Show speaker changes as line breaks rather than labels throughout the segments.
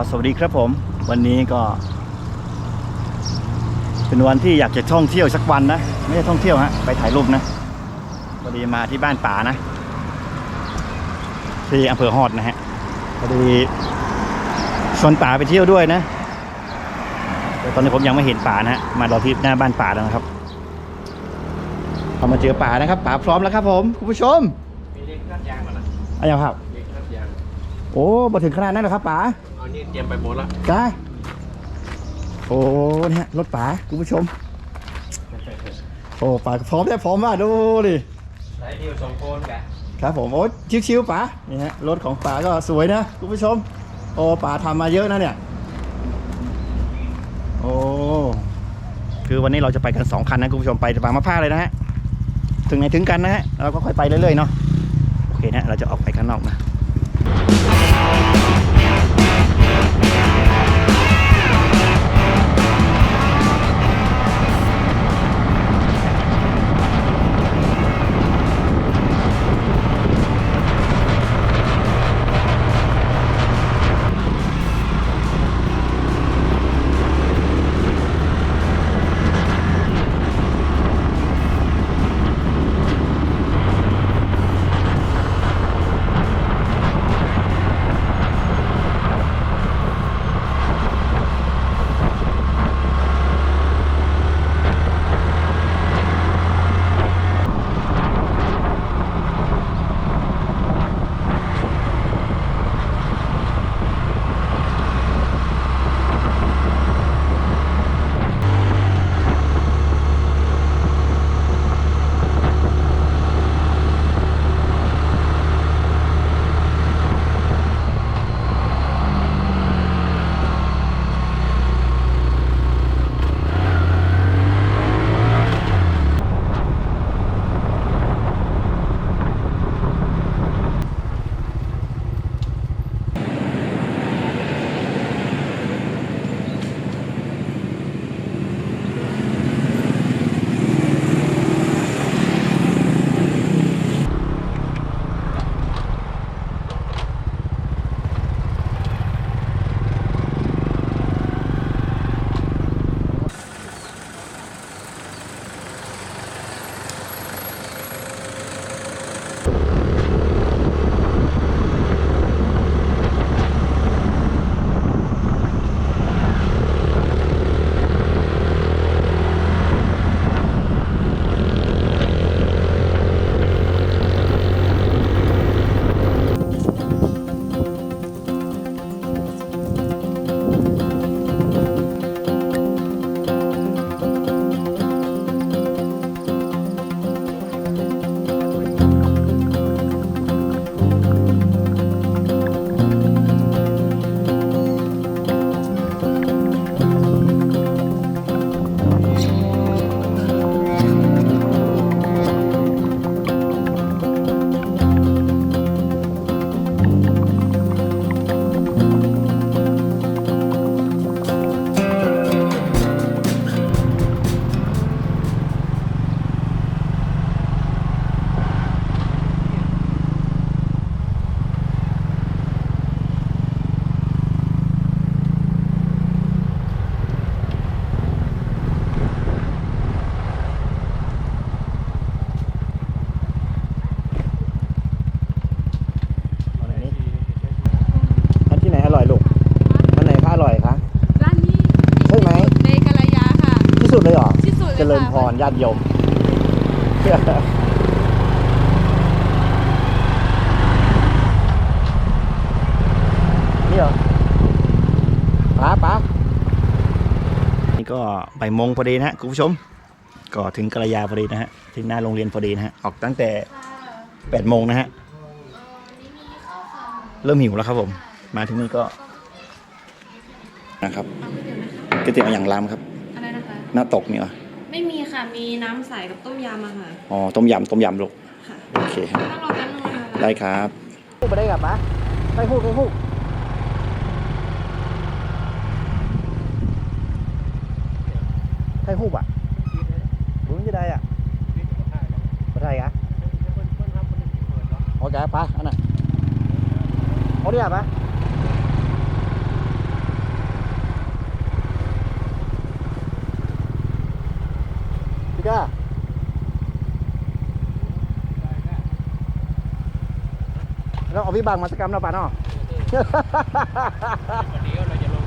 อสวัสดีครับผม วันนี้ก็ เป็นวันที่อยากจะท่องเที่ยวสักวันนะ ไม่ใช่ท่องเที่ยวฮะไปถ่ายรูปนะพอดีมาที่บ้านป่านะ ที่อำเภอฮอดนะฮะพอดีชวนป่าไปเที่ยวด้วยนะแต่ตอนนี้ผมยังไม่เห็นป่านะฮะมารอที่หน้าบ้านป่าแล้วนะครับพอมาเจอป่านะครับป่าพร้อมแล้วครับ ผมคุณผู้ชม
มีเล็กรัดยางก่อนนะ
อะไรครับ
เล็กรัดยาง
โอ้มาถึงขนาดนั้นเหรอครับป๋า
เอานี่เตรียมไปหมดละ
จ้าโอ้เนี่ยรถป๋าคุณผู้ชม โอ้ป๋าพร้อมได้พร้อมมากดูดิ
สายเดียวสองคนแก
ครับผมโอ้ชิวๆป๋านี่ฮะรถของป๋าก็สวยนะคุณผู้ชม โอ้ป๋าทำมาเยอะนะเนี่ย โอ้คือวันนี้เราจะไปกันสองคันนะคุณผู้ชมไปบางมะพร้าวเลยนะฮะถึงไหนถึงกันนะฮะเราก็ค่อยไปเรื่อยๆเนาะโอเคนะเราจะออกไปข้างนอกนะ ญ
ค่ะ
พรญาติโยมนี่เหรอป้าป้านี่ก็บ่ายโมงพอดีนะฮะคุณผู้ชม ก็ถึงกระยาพอดีนะฮะ ถึงหน้าโรงเรียนพอดีนะฮะ ออกตั้งแต่แปดโมงนะฮะ เริ่มหิวแล้วครับผม มาถึงนี่ก็ นะครับก๋วยเตี๋ยวอย่างรามครับ
อะไรนะคะ
หน้าตกนี่เหรอ
ไม่มี ค่ะมีน้ำใสกับต้มยำอะค่ะ
อ๋อต้มยำต้มยำลูก
ค่ะ
โอเคครับ
ต้องรอแป๊บนึงนะคะ
ได้ครับพูดไปได้กับปะไปพูดไปพูดใครพูดอะรู้จะได้อะไม่ได้กะโอเคปะอันน่ะเอาดิอะปะ ต้อง เอาพี่บางมาสกรรมเราป่ะเนาะ
วันนี้เราจะลง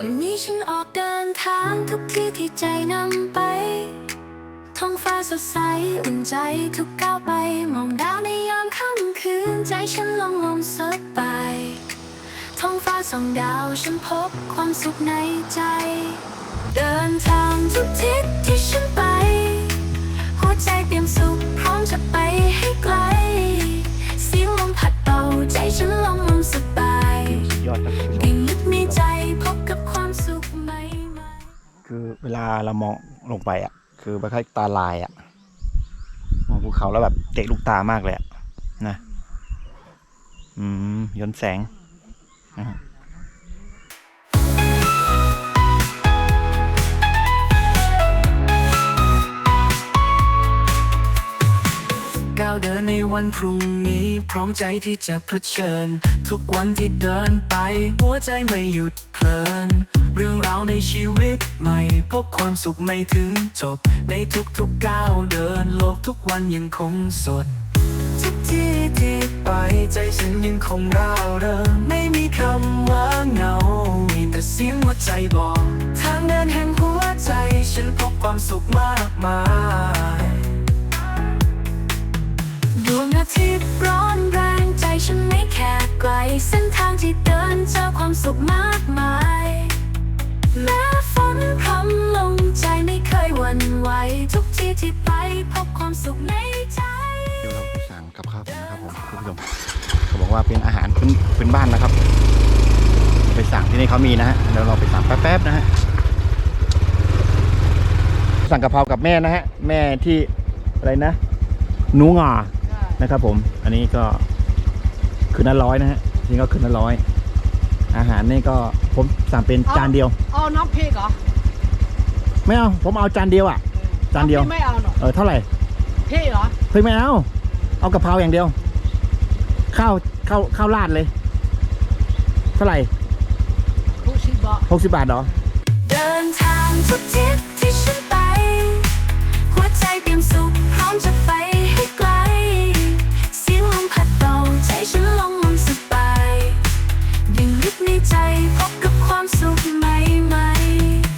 วันนี้ฉันออกเดินทางทุกที่ที่ใจนำไปท้องฟ้าสดใสอุ่นใจทุกก้าวไป มองดาวในยามค่ำคืน ใจฉันลงลมสบายท้องฟ้าส่องดาวฉันพบความสุขในใจ เดินทางทุกทิศที่ฉันไป หัวใจเตรียมสุขพร้อมจะไปให้ไกล เสียงลมพัดเบาใจฉันลงลมสบาย
คือเวลาเรามองลงไปอะ คือคล้ายตาลายอะ มองภูเขาแล้วแบบเตะลูกตามากเลยอะ นะ อืมย้อนแสงอ่า
ก้าวเดินในวันพรุ่งนี้ พร้อมใจที่จะเผชิญ ทุกวันที่เดินไป หัวใจไม่หยุดเพลิน เรื่องราวในชีวิตใหม่ พบความสุขไม่ถึงจบ ในทุกๆก้าวเดินโลกทุกวันยังคงสด ทุกที่ที่ไปใจฉันยังคงร่าเริงไม่มีคำว่าเหงา มีแต่เสียงหัวใจบอก ทางเดินแห่งหัวใจฉันพบความสุขมากมาย
วงอาทิตย์ร้อนแรงใจฉันไม่แค่ไกล เส้นทางที่เดินเจอความสุขมากมาย แม้ฝนพรำลงใจไม่เคยหวั่นไหวทุกที่ที่ไปพบความสุขในใจ
เดี๋ยวเราไปสั่งกับข้าวกันนะครับผมคุณผู้ชมเขาบอกว่าเป็นอาหารพื้นพื้นบ้านนะครับ ไปสั่งที่นี่เขามีนะฮะเดี๋ยวเราไปสั่งแป๊บๆนะฮะสั่งกะเพรากับแม่นะฮะแม่ที่อะไรนะหนูงา นะครับผม อันนี้ก็คืนละร้อยนะฮะจริงก็คืนละร้อย อาหารนี่ก็ผมสั่งเป็นจานเดียว
เอาน้ำพริกเหรอ
ไม่เอา ผมเอาจานเดียวอะ จานเดียวำ
พริกไม่เอาหรอก
เออเท่าไหร่
พริกเหรอ
เฮ้ยไม่เอา เอากะเพราอย่างเดียว ข้าวข้าวข้าวราดเลย เท่าไหร่
ผู้ชิบะ
หกสิบบาทเหรอ
เดินทางทุกทิศที่ฉันไป หัวใจเตรียมสุขพร้อมจะ ในใจพบกับความสุขใหม่ๆ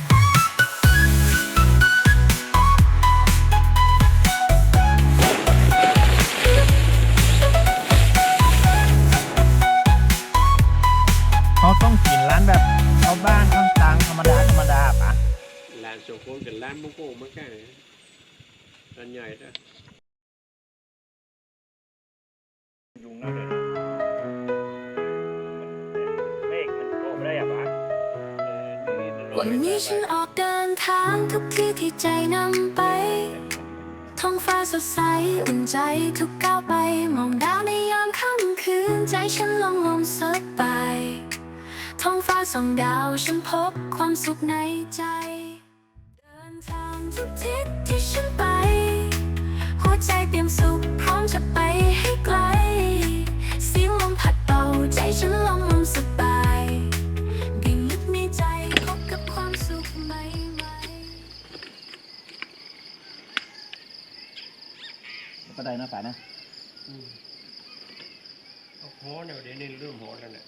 เขาต้องกินร้านแบบชาวบ้านข้างต่างธรรมดาธรรมดาปะ
ร้านโจโคนกับร้านมุกโกมาใกล้ร้านใหญ่ด้ว
วันนี้ฉันออกเดินทางทุกที่ที่ใจนำไปท้องฟ้าสดใสอุ่นใจทุกก้าวไป มองดาวในยามค่ำคืน ใจฉันลงลมสบายท้องฟ้าส่องดาวฉันพบความสุขในใจ เดินทางทุกทิศที่ฉันไป หัวใจเตรียมสุขพร้อมจะไปให้ไกล เสียงลมพัดเบาใจฉัน ก็
ได้นะป่านะ
โอ้โหเนี่ยเดี๋ย
วนี้เริ่มหอแล้วเนี่ย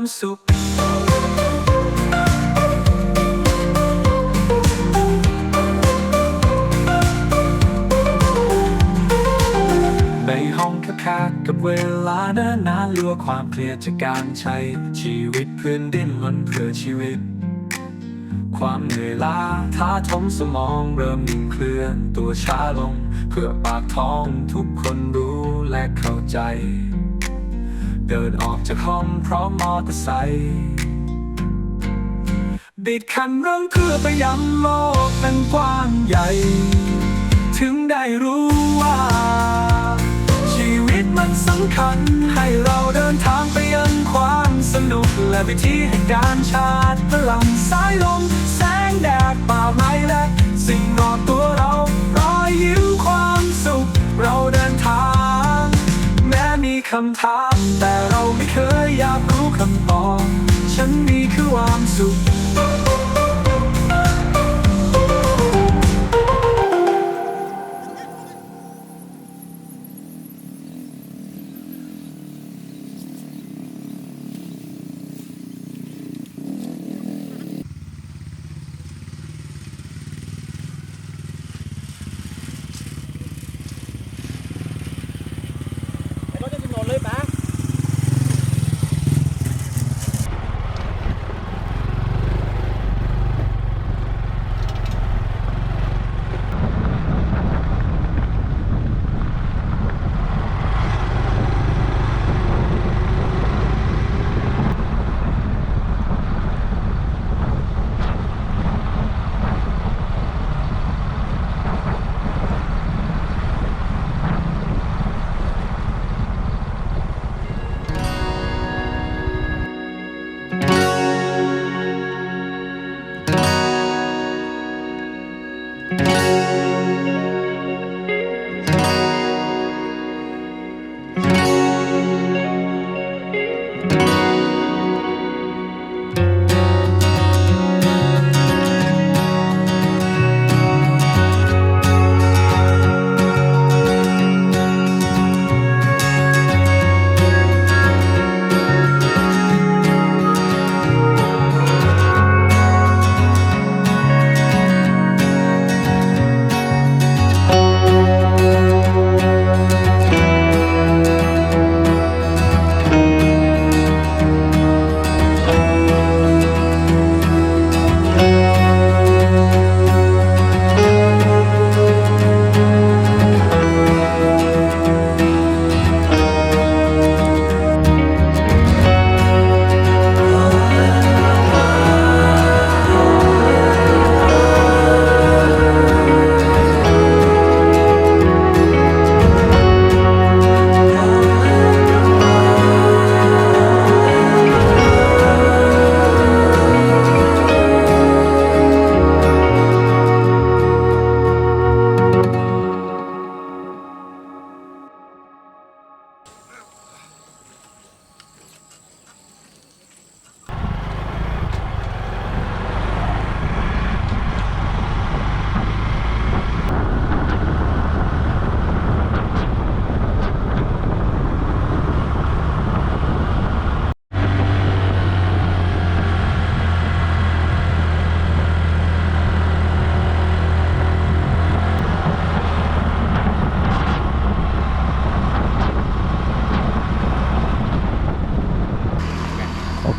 ความสุขในห้องคบๆกับเวลาเดินนานลัวความเครียดจากการใช้ชีวิตพื่อนดิ้นรนเพื่อชีวิต ความเหนื่อยล้าท้าทมสมองเริ่มนิ่งเคลื่อนตัวช้าลง เพื่อปากท้องทุกคนรู้และเข้าใจ เดินออกจากห้องพร้อมมอเตอร์ไซค์บิดคันเร่งเพื่อไปยังโลกนั้นกว้างใหญ่ ถึงได้รู้ว่า ชีวิตมันสำคัญ ให้เราเดินทางไปยังความสนุก และวิธีให้การชาร์จพลังสายลมแสงแดดป่าไม้และสิ่งรอบตัวเรารอยยิ้มความสุข เราเดินทาง คำถาม แต่เราไม่เคยอยากรู้คำตอบ ฉันมีคือความสุข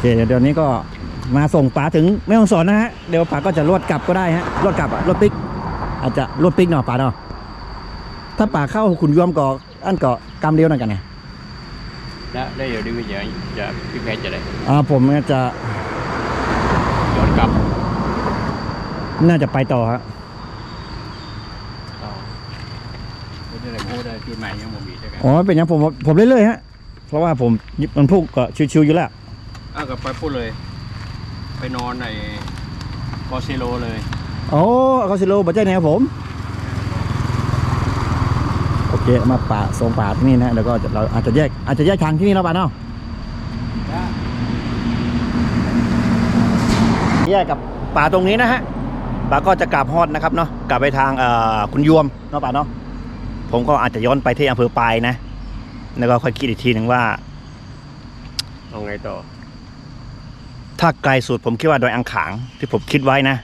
เคเดี๋ยวเดี๋ยวนี้ก็มาส่งป๋าถึงแม่ฮ่องสอนนะฮะเดี๋ยวป๋าก็จะรวดกลับก็ได้ฮะรวดกลับอะรถปิกอาจจะรถปิกเนาะป๋าเนาะถ้าป๋าเข้าขุนยวมก็อันก็กำเดียวนั่นกันไง
แล้วได้เดี๋ยวนี้จะจะพี่แพทย์จะได้
อ่าผมจะ
ย้อนกลับ
น่าจะไปต่อฮะ
ต่อไม่ได้อะไรพูดได้ที่ใหม่ยังบ่มีใช่ไหม
อ๋อเป็นอย่างผมผมเรื่อยๆฮะเพราะว่าผมมันพูกก็ชิวๆอยู่แล้ว
อาวก็ไปพูดเลย ไปนอนในกอซิโลเลย
โอ้เขาสิโลบัจเจเนี่ยครับผม โอเค มาป่าทรงป่าที่นี่นะ แล้วก็เราอาจจะแยกอาจจะแยกทางที่นี่แล้วป่ะเนาะแยกกับป่าตรงนี้นะฮะป่าก็จะกลับฮอดนะครับเนาะ กลับไปทางคุณยวมเนาะป่าเนาะ ผมก็อาจจะย้อนไปที่อำเภอปลายนะ แล้วก็ค่อยคิดอีกทีหนึ่งว่า
เอาไงต่อ
ถ้าไกลสุดผมคิดว่าดอยอังขางที่ผมคิดไว้นะ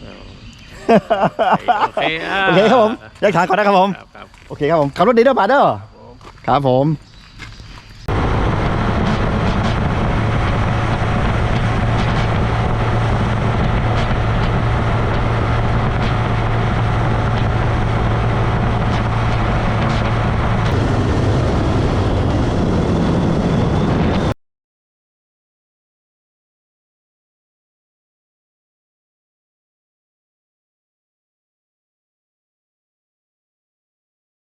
เอาโอเคอะ
โอเคครับผมแยกทางก่อนนะครับผม
ครับครับ
โอเคครับผม ขับรถดีเด้อป่าเด้อครับผม